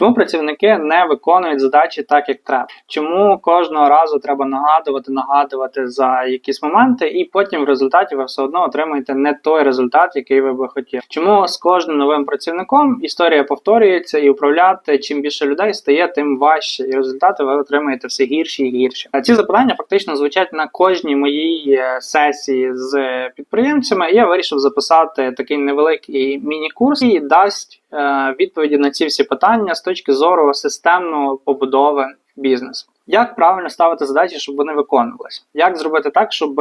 Чому працівники не виконують задачі так, як треба? Чому кожного разу треба нагадувати, нагадувати за якісь моменти, і потім в результаті ви все одно отримаєте не той результат, який ви би хотіли? Чому з кожним новим працівником історія повторюється і управляти чим більше людей стає, тим важче, і результати ви отримаєте все гірші і гірші. А ці запитання фактично звучать на кожній моїй е, сесії з підприємцями. І я вирішив записати такий невеликий міні-курс, який дасть е, відповіді на ці всі питання з точки зору системної побудови бізнесу. Як правильно ставити задачі, щоб вони виконувалися? Як зробити так, щоб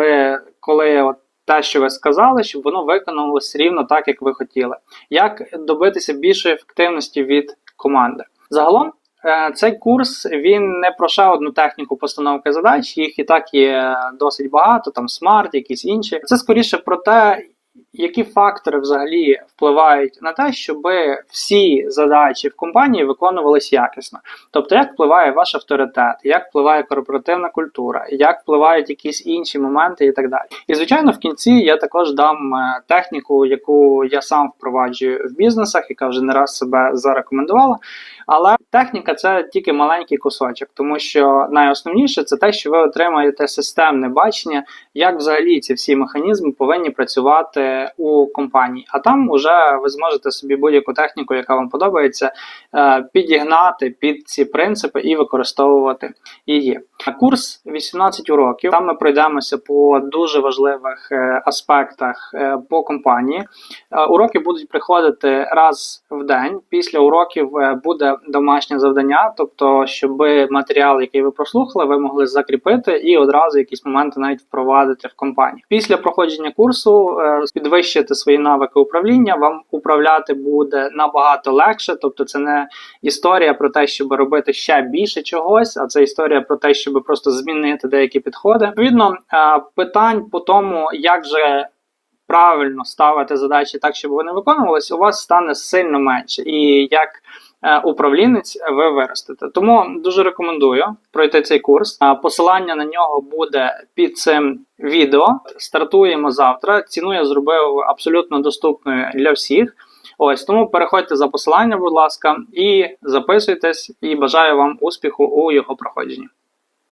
коли от те, що ви сказали, щоб воно виконувалося рівно так, як ви хотіли? Як добитися більшої ефективності від команди? Загалом. е, Цей курс він не про ще одну техніку постановки задач, їх і так є досить багато, там смарт, якісь інші. Це скоріше про те, які фактори взагалі впливають на те, щоб всі задачі в компанії виконувались якісно. Тобто, як впливає ваш авторитет, як впливає корпоративна культура, як впливають якісь інші моменти і так далі. І звичайно, в кінці я також дам е, техніку, яку я сам впроваджую в бізнесах, яка вже не раз себе зарекомендувала. Але техніка це тільки маленький кусочок, тому що найосновніше це те, що ви отримаєте системне бачення, як взагалі ці всі механізми повинні працювати у компанії. А там вже ви зможете собі будь-яку техніку, яка вам подобається, е, підігнати під ці принципи і використовувати її. Курс 18 уроків. Там ми пройдемося по дуже важливих е, аспектах е, по компанії. Уроки будуть приходити раз в день. Після уроків буде домашнє завдання, тобто, щоб матеріал, який ви прослухали, ви могли закріпити і одразу якісь моменти навіть впровадити в компанії. Після проходження курсу е, підвищити свої навики управління. Вам управляти буде набагато легше, тобто це не історія про те, щоб робити ще більше чогось, а це історія про те, щоб просто змінити деякі підходи. Відповідно, е, питань по тому, як же правильно ставити задачі так, щоб вони виконувалися, у вас стане сильно менше. І як управлінець ви виростете. Тому дуже рекомендую пройти цей курс. Посилання на нього буде під цим відео. Стартуємо завтра. Ціну я зробив абсолютно доступною для всіх. Ось тому переходьте за посилання, будь ласка, і записуйтесь. І бажаю вам успіху у його проходженні.